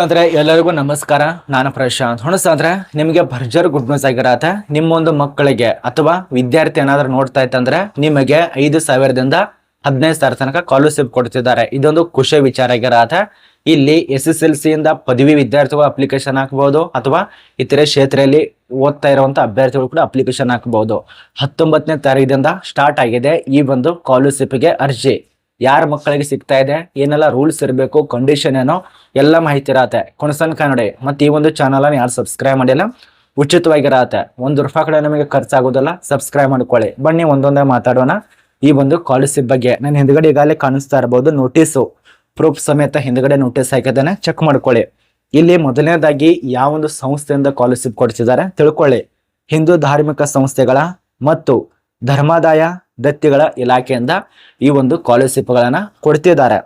ಅಂದ್ರೆ ಎಲ್ಲರಿಗೂ ನಮಸ್ಕಾರ. ನಾನು ಪ್ರಶಾಂತ್. ಹೊಣಸಂದ್ರೆ ನಿಮಗೆ ಭರ್ಜರ್ ಗುಡ್ ನ್ಯೂಸ್ ಆಗಿರತ್ತೆ ನಿಮ್ಮೊಂದು ಮಕ್ಕಳಿಗೆ ಅಥವಾ ವಿದ್ಯಾರ್ಥಿ ಏನಾದ್ರೂ ನೋಡ್ತಾ ಇತ್ತಂದ್ರೆ ನಿಮಗೆ ಐದು ಸಾವಿರದಿಂದ ಹದಿನೈದು ಸಾವಿರ ತನಕ ಸ್ಕಾಲರ್ಶಿಪ್ ಕೊಡ್ತಿದ್ದಾರೆ. ಇದೊಂದು ಖುಷಿ ವಿಚಾರ ಆಗಿರತ್ತೆ ಇಲ್ಲಿ ಎಸ್ ಎಸ್ ಎಲ್ ಸಿ ಇಂದ ಪದವಿ ವಿದ್ಯಾರ್ಥಿಗಳು ಅಪ್ಲಿಕೇಶನ್ ಹಾಕಬಹುದು ಅಥವಾ ಇತರೆ ಕ್ಷೇತ್ರದಲ್ಲಿ ಓದ್ತಾ ಇರುವಂತ ಅಭ್ಯರ್ಥಿಗಳು ಕೂಡ ಅಪ್ಲಿಕೇಶನ್ ಹಾಕಬಹುದು ಹತ್ತೊಂಬತ್ತನೇ ತಾರೀಕಿನಿಂದ ಸ್ಟಾರ್ಟ್ ಆಗಿದೆ ಈ ಒಂದು ಸ್ಕಾಲರ್ಶಿಪ್ಗೆ ಅರ್ಜಿ. ಯಾರ ಮಕ್ಕಳಿಗೆ ಸಿಗ್ತಾ ಇದೆ, ಏನೆಲ್ಲ ರೂಲ್ಸ್ ಇರಬೇಕು ಕಂಡೀಷನ್ ಏನೋ, ಎಲ್ಲ ಮಾಹಿತಿ ಇರತ್ತೆ. ಕೊಣಸನ್ ಕನ್ನಡ, ಮತ್ತು ಈ ಒಂದು ಚಾನಲನ್ನು ಯಾರು ಸಬ್ಸ್ಕ್ರೈಬ್ ಮಾಡಿಲ್ಲ, ಉಚಿತವಾಗಿರತ್ತೆ. ಒಂದು ರೂಪಾಯಿ ಕಡೆ ನಮಗೆ ಖರ್ಚಾಗೋದಲ್ಲ ಸಬ್ಸ್ಕ್ರೈಬ್ ಮಾಡ್ಕೊಳ್ಳಿ. ಬನ್ನಿ ಒಂದೊಂದೇ ಮಾತಾಡೋಣ. ಈ ಒಂದು ಕಾಲಿಸಿ ಬಗ್ಗೆ. ನಾನು ಹಿಂದ್ಗಡೆ ಈಗಾಗಲೇ ಕಾಣಿಸ್ತಾ ಇರಬಹುದು ನೋಟಿಸು ಪ್ರೂಫ್ ಸಮೇತ ಹಿಂದ್ಗಡೆ ನೋಟಿಸ್ ಹಾಕಿದ್ದಾನೆ ಚೆಕ್ ಮಾಡ್ಕೊಳ್ಳಿ. ಇಲ್ಲಿ ಮೊದಲನೇದಾಗಿ ಯಾವ ಒಂದು ಸಂಸ್ಥೆಯಿಂದ ಕಾಲರ್ಶಿಪ್ ಕೊಡಿಸಿದ್ದಾರೆ ತಿಳ್ಕೊಳ್ಳಿ. ಹಿಂದೂ ಧಾರ್ಮಿಕ ಸಂಸ್ಥೆಗಳ ಮತ್ತು ಧರ್ಮಾದಾಯ ದತ್ತಿಗಳ ಇಲಾಖೆಯಿಂದ ಈ ಒಂದು ಸ್ಕಾಲರ್ಶಿಪ್ಗಳನ್ನು ಕೊಡ್ತಿದ್ದಾರೆ.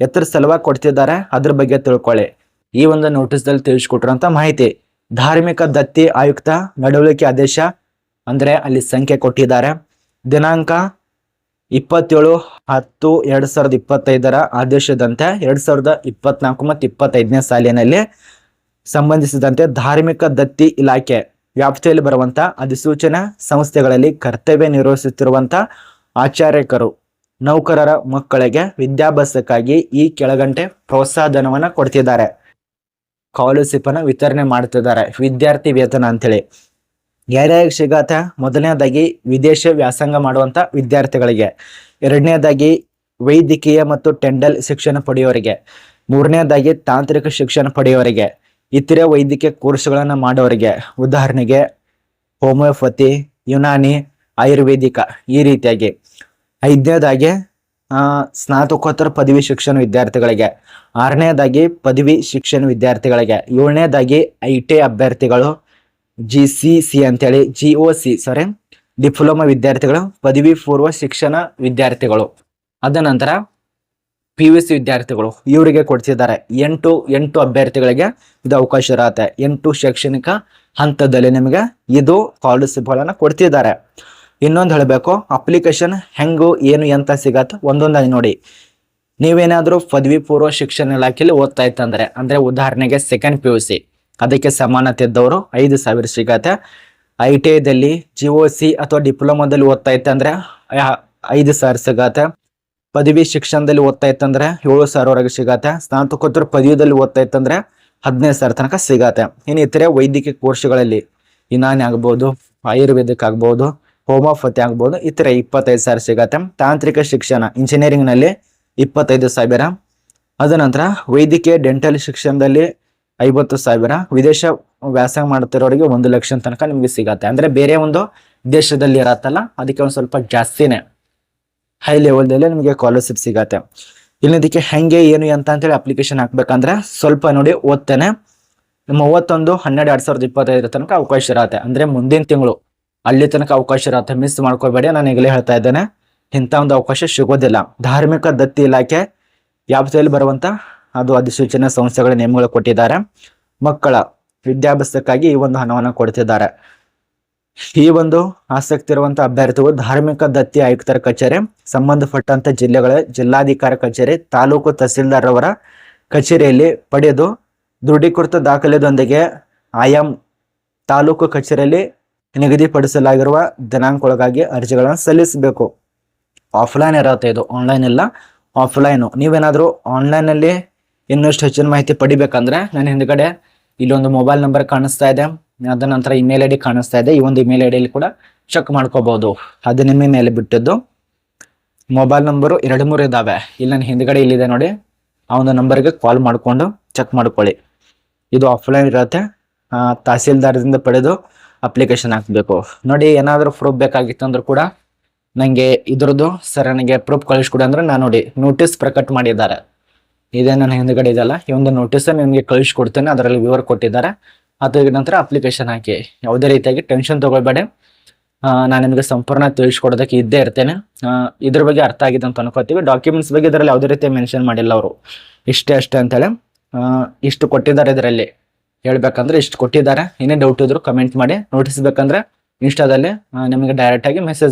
ಎತ್ತರ ಸಲುವಾಗಿ ಕೊಡ್ತಿದ್ದಾರೆ. ಅದ್ರ ಬಗ್ಗೆ ತಿಳ್ಕೊಳ್ಳಿ. ಈ ಒಂದು ನೋಟಿಸ್ದಲ್ಲಿ ತಿಳಿಸ್ಕೊಟ್ಟಿರುವಂಥ ಮಾಹಿತಿ. ಧಾರ್ಮಿಕ ದತ್ತಿ ಆಯುಕ್ತ ನಡವಳಿಕೆ ಆದೇಶ ಅಂದರೆ ಅಲ್ಲಿ ಸಂಖ್ಯೆ ಕೊಟ್ಟಿದ್ದಾರೆ. ದಿನಾಂಕ ಇಪ್ಪತ್ತೇಳು ಹತ್ತು ಎರಡು ಸಾವಿರದ ಇಪ್ಪತ್ತೈದರ ಆದೇಶದಂತೆ ಎರಡು ಸಾವಿರದ ಇಪ್ಪತ್ನಾಲ್ಕು ಮತ್ತು ಇಪ್ಪತ್ತೈದನೇ ಸಾಲಿನಲ್ಲಿ ಸಂಬಂಧಿಸಿದಂತೆ ಧಾರ್ಮಿಕ ದತ್ತಿ ಇಲಾಖೆ ವ್ಯಾಪ್ತಿಯಲ್ಲಿ ಬರುವಂತ ಅಧಿಸೂಚನಾ ಸಂಸ್ಥೆಗಳಲ್ಲಿ ಕರ್ತವ್ಯ ನಿರ್ವಹಿಸುತ್ತಿರುವಂತ ಆಚಾರ್ಯಕರು, ನೌಕರರ ಮಕ್ಕಳಿಗೆ ವಿದ್ಯಾಭ್ಯಾಸಕ್ಕಾಗಿ ಈ ಕೆಳಗಂಟೆ ಪ್ರೋತ್ಸಾಹಧನವನ್ನು ಕೊಡ್ತಿದ್ದಾರೆ. ಸ್ಕಾಲರ್ಶಿಪ್ ಅನ್ನು ವಿತರಣೆ ಮಾಡ್ತಿದ್ದಾರೆ, ವಿದ್ಯಾರ್ಥಿ ವೇತನ ಅಂತೇಳಿ. ಯಾರ್ಯಾರಿಗೆ ಸಿಗತ್ತೆ ಮೊದಲನೇದಾಗಿ ವಿದೇಶ ವ್ಯಾಸಂಗ ಮಾಡುವಂತ ವಿದ್ಯಾರ್ಥಿಗಳಿಗೆ. ಎರಡನೇದಾಗಿ ವೈದ್ಯಕೀಯ ಮತ್ತು ಟೆಂಡಲ್ ಶಿಕ್ಷಣ ಪಡೆಯೋರಿಗೆ. ಮೂರನೇದಾಗಿ ತಾಂತ್ರಿಕ ಶಿಕ್ಷಣ ಪಡೆಯೋರಿಗೆ. ಇತರೆ ವೈದ್ಯಕೀಯ ಕೋರ್ಸ್ಗಳನ್ನು ಮಾಡೋರಿಗೆ. ಉದಾಹರಣೆಗೆ, ಹೋಮಿಯೋಪತಿ, ಯುನಾನಿ, ಆಯುರ್ವೇದಿಕ ಈ ರೀತಿಯಾಗಿ. ಐದನೇದಾಗಿ ಸ್ನಾತಕೋತ್ತರ ಪದವಿ ಶಿಕ್ಷಣ ವಿದ್ಯಾರ್ಥಿಗಳಿಗೆ. ಆರನೇದಾಗಿ, ಪದವಿ ಶಿಕ್ಷಣ ವಿದ್ಯಾರ್ಥಿಗಳಿಗೆ. ಏಳನೇದಾಗಿ, ಐ ಟಿ ಅಭ್ಯರ್ಥಿಗಳು, ಜಿ ಸಿ ಸಿ ಅಂತೇಳಿ, G O C sorry diploma ವಿದ್ಯಾರ್ಥಿಗಳು, ಪದವಿ ಪೂರ್ವ ಶಿಕ್ಷಣ ವಿದ್ಯಾರ್ಥಿಗಳು. ಅದ ನಂತರ ಪಿ ಯು ಸಿ ವಿದ್ಯಾರ್ಥಿಗಳು ಇವರಿಗೆ ಕೊಡ್ತಿದ್ದಾರೆ ಎಂಟು ಎಂಟು ಅಭ್ಯರ್ಥಿಗಳಿಗೆ ಇದು ಅವಕಾಶ ಇರತ್ತೆ. ಎಂಟು ಶೈಕ್ಷಣಿಕ ಹಂತದಲ್ಲಿ ನಿಮಗೆ ಇದು ಸ್ಕಾಲರ್ಶಿಪ್ಗಳನ್ನು ಕೊಡ್ತಿದ್ದಾರೆ ಇನ್ನೊಂದು ಹೇಳಬೇಕು ಅಪ್ಲಿಕೇಶನ್ ಹೆಂಗು, ಏನು, ಎಂತ ಸಿಗತ್ತೆ ಒಂದೊಂದಾಗಿ ನೋಡಿ. ನೀವೇನಾದರೂ ಪದವಿ ಪೂರ್ವ ಶಿಕ್ಷಣ ಇಲಾಖೆಯಲ್ಲಿ ಓದ್ತಾ ಇತ್ತಂದ್ರೆ, ಅಂದ್ರೆ ಉದಾಹರಣೆಗೆ ಸೆಕೆಂಡ್ ಪಿ ಯು ಸಿ ಅದಕ್ಕೆ ಸಮಾನತೆ ಇದ್ದವರು ಐದು ಸಾವಿರ ಸಿಗತ್ತೆ. ಐ ಟಿ ಐದಲ್ಲಿ ಜಿ ಒ ಸಿ ಅಥವಾ ಡಿಪ್ಲೊಮಾದಲ್ಲಿ ಓದ್ತಾ ಇತ್ತಂದ್ರೆ ಐದು ಸಾವಿರ ಸಿಗತ್ತೆ. ಪದವಿ ಶಿಕ್ಷಣದಲ್ಲಿ ಓದ್ತಾ ಇತ್ತಂದ್ರೆ ಏಳು ಸಾವಿರವರೆಗೆ ಸಿಗತ್ತೆ. ಸ್ನಾತಕೋತ್ತರ ಪದವಿಯಲ್ಲಿ ಓದ್ತಾ ಇತ್ತಂದ್ರೆ ಹದಿನೈದು ಸಾವಿರ ತನಕ ಸಿಗತ್ತೆ. ಇನ್ನು ಇತರೆ ವೈದ್ಯಕೀಯ ಕೋರ್ಸ್ಗಳಲ್ಲಿ ಯುನಾನಿ ಆಗ್ಬೋದು, ಆಯುರ್ವೇದಿಕ್ ಆಗ್ಬೋದು, ಹೋಮಿಯೋಪತಿ ಆಗ್ಬೋದು, ಇತರೆ ಇಪ್ಪತ್ತೈದು ಸಾವಿರ ಸಿಗತ್ತೆ. ತಾಂತ್ರಿಕ ಶಿಕ್ಷಣ, ಇಂಜಿನಿಯರಿಂಗ್ನಲ್ಲಿ ಇಪ್ಪತ್ತೈದು ಸಾವಿರ. ಅದ ನಂತರ ವೈದ್ಯಕೀಯ ಡೆಂಟಲ್ ಶಿಕ್ಷಣದಲ್ಲಿ ಐವತ್ತು ಸಾವಿರ. ವಿದೇಶ ವ್ಯಾಸಂಗ ಮಾಡ್ತಿರೋರಿಗೆ ಒಂದು ಲಕ್ಷ ತನಕ ನಿಮಗೆ ಸಿಗತ್ತೆ. ಅಂದರೆ ಬೇರೆ ಒಂದು ದೇಶದಲ್ಲಿ ಇರತ್ತಲ್ಲ, ಅದಕ್ಕೆ ಒಂದು ಸ್ವಲ್ಪ ಜಾಸ್ತಿನೇ. ಹೈ ಲೆವೆಲ್ದಲ್ಲೇ ನಿಮಗೆ ಸ್ಕಾಲರ್ಶಿಪ್ ಸಿಗತ್ತೆ. ಇದಕ್ಕೆ ಹೆಂಗೆ, ಏನು ಅಂತ ಅಂತೇಳಿ ಅಪ್ಲಿಕೇಶನ್ ಹಾಕ್ಬೇಕಂದ್ರೆ ಸ್ವಲ್ಪ ನೋಡಿ ಓದ್ತೇನೆ. ಮೂವತ್ತೊಂದು, ಹನ್ನೆರಡು, ಎರಡು ಸಾವಿರದ ಇಪ್ಪತ್ತೈದರ ತನಕ ಅವಕಾಶ ಇರತ್ತೆ. ಅಂದ್ರೆ ಮುಂದಿನ ತಿಂಗಳು ಅಲ್ಲಿ ತನಕ ಅವಕಾಶ ಇರತ್ತೆ. ಮಿಸ್ ಮಾಡ್ಕೋಬೇಡಿ, ನಾನು ಈಗಲೇ ಹೇಳ್ತಾ ಇದ್ದೇನೆ. ಇಂಥ ಒಂದು ಅವಕಾಶ ಸಿಗೋದಿಲ್ಲ. ಧಾರ್ಮಿಕ ದತ್ತಿ ಇಲಾಖೆ ವ್ಯಾಪ್ತಿಯಲ್ಲಿ ಬರುವಂತ ಅದು ಅಧಿಸೂಚನಾ ಸಂಸ್ಥೆಗಳ ನೇಮಗಳು ಕೊಟ್ಟಿದ್ದಾರೆ. ಮಕ್ಕಳ ವಿದ್ಯಾಭ್ಯಾಸಕ್ಕಾಗಿ ಈ ಒಂದು ಹಣವನ್ನು ಕೊಡ್ತಿದ್ದಾರೆ. ಈ ಒಂದು ಆಸಕ್ತಿ ಇರುವಂತಹ ಅಭ್ಯರ್ಥಿಗಳು ಧಾರ್ಮಿಕ ದತ್ತಿ ಆಯುಕ್ತರ ಕಚೇರಿ, ಸಂಬಂಧಪಟ್ಟಂತ ಜಿಲ್ಲೆಗಳ ಜಿಲ್ಲಾಧಿಕಾರಿ ಕಚೇರಿ, ತಾಲೂಕು ತಹಸೀಲ್ದಾರ್ ಅವರ ಕಚೇರಿಯಲ್ಲಿ ಪಡೆದು ದೃಢೀಕೃತ ದಾಖಲೆದೊಂದಿಗೆ ಆಯಾಮ್ ತಾಲೂಕು ಕಚೇರಿಯಲ್ಲಿ ನಿಗದಿಪಡಿಸಲಾಗಿರುವ ದಿನಾಂಕೊಳಗಾಗಿ ಅರ್ಜಿಗಳನ್ನು ಸಲ್ಲಿಸಬೇಕು. ಆಫ್ಲೈನ್ ಇರತ್ತೆ ಇದು, ಆನ್ಲೈನ್ ಇಲ್ಲ. ಆಫ್ಲೈನು, ನೀವೇನಾದರೂ ಆನ್ಲೈನಲ್ಲಿ ಇನ್ನಷ್ಟು ಹೆಚ್ಚಿನ ಮಾಹಿತಿ ಪಡಿಬೇಕಂದ್ರೆ, ನನ್ನ ಹಿಂದ್ಗಡೆ ಇಲ್ಲೊಂದು ಮೊಬೈಲ್ ನಂಬರ್ ಕಾಣಿಸ್ತಾ ಇದೆ. ಅದ ನಂತರ ಇಮೇಲ್ ಐ ಡಿ ಕಾಣಿಸ್ತಾ ಇದೆ. ಈ ಒಂದು ಇಮೇಲ್ ಐ ಡಿಯಲ್ಲಿ ಕೂಡ ಚೆಕ್ ಮಾಡ್ಕೋಬಹುದು ಅದು ನಿಮ್ಮ ಮೇಲೆ ಬಿಟ್ಟಿದ್ದು. ಮೊಬೈಲ್ ನಂಬರು ಎರಡು ಮೂರು ಇದ್ದಾವೆ ಇಲ್ಲಿ ನನ್ನ ಹಿಂದ್ಗಡೆ ಇಲ್ಲಿದೆ ನೋಡಿ. ಆ ಒಂದು ನಂಬರ್ಗೆ ಕಾಲ್ ಮಾಡಿಕೊಂಡು ಚೆಕ್ ಮಾಡ್ಕೊಳ್ಳಿ. ಇದು ಆಫ್ಲೈನ್ ಇರುತ್ತೆ. ತಹಸೀಲ್ದಾರದಿಂದ ಪಡೆದು ಅಪ್ಲಿಕೇಶನ್ ಹಾಕಬೇಕು. ನೋಡಿ, ಏನಾದರೂ ಪ್ರೂಫ್ ಬೇಕಾಗಿತ್ತು ಅಂದ್ರೂ ಕೂಡ ನನಗೆ ಇದ್ರದ್ದು ಸರ್ ನನಗೆ ಪ್ರೂಫ್ ಕಳಿಸ್ಕೊಡಿ ಅಂದ್ರೆ ನಾನು ನೋಡಿ ನೋಟಿಸ್ ಪ್ರಕಟ ಮಾಡಿದ್ದಾರೆ. ಇದೇ ನನ್ನ ಹಿಂದ್ಗಡೆ ಇದೆಲ್ಲ ಈ ಒಂದು ನೋಟಿಸ್ ನಿಮಗೆ ಕಳಿಸ್ಕೊಡ್ತೇನೆ. ಅದರಲ್ಲಿ ವಿವರ ಕೊಟ್ಟಿದ್ದಾರೆ. ಅದ್ರ ನಂತರ ಅಪ್ಲಿಕೇಶನ್ ಹಾಕಿ. ಯಾವುದೇ ರೀತಿಯಾಗಿ ಟೆನ್ಷನ್ ತೊಗೊಳ್ಬೇಡಿ. ನಾನು ನಿಮಗೆ ಸಂಪೂರ್ಣ ತಿಳಿಸ್ಕೊಡೋದಕ್ಕೆ ಇದ್ದೇ ಇರ್ತೇನೆ. ಇದ್ರ ಬಗ್ಗೆ ಅರ್ಥ ಆಗಿದೆ ಅಂತ ಅನ್ಕೋತೀವಿ. ಡಾಕ್ಯುಮೆಂಟ್ಸ್ ಬಗ್ಗೆ ಇದರಲ್ಲಿ ಯಾವುದೇ ರೀತಿ ಮೆನ್ಷನ್ ಮಾಡಿಲ್ಲ ಅವರು. ಇಷ್ಟೇ ಅಷ್ಟೇ ಅಂತೇಳಿ. ಇಷ್ಟು ಕೊಟ್ಟಿದ್ದಾರೆ ಇದರಲ್ಲಿ. ಹೇಳ್ಬೇಕಂದ್ರೆ ಇಷ್ಟು ಕೊಟ್ಟಿದ್ದಾರೆ. ಏನೇ ಡೌಟ್ ಇದ್ರು ಕಮೆಂಟ್ ಮಾಡಿ. ನೋಟಿಸ್ ಬೇಕಂದ್ರೆ ಇನ್ಸ್ಟಾದಲ್ಲಿ ನಿಮಗೆ ಡೈರೆಕ್ಟ್ ಆಗಿ ಮೆಸೇಜ್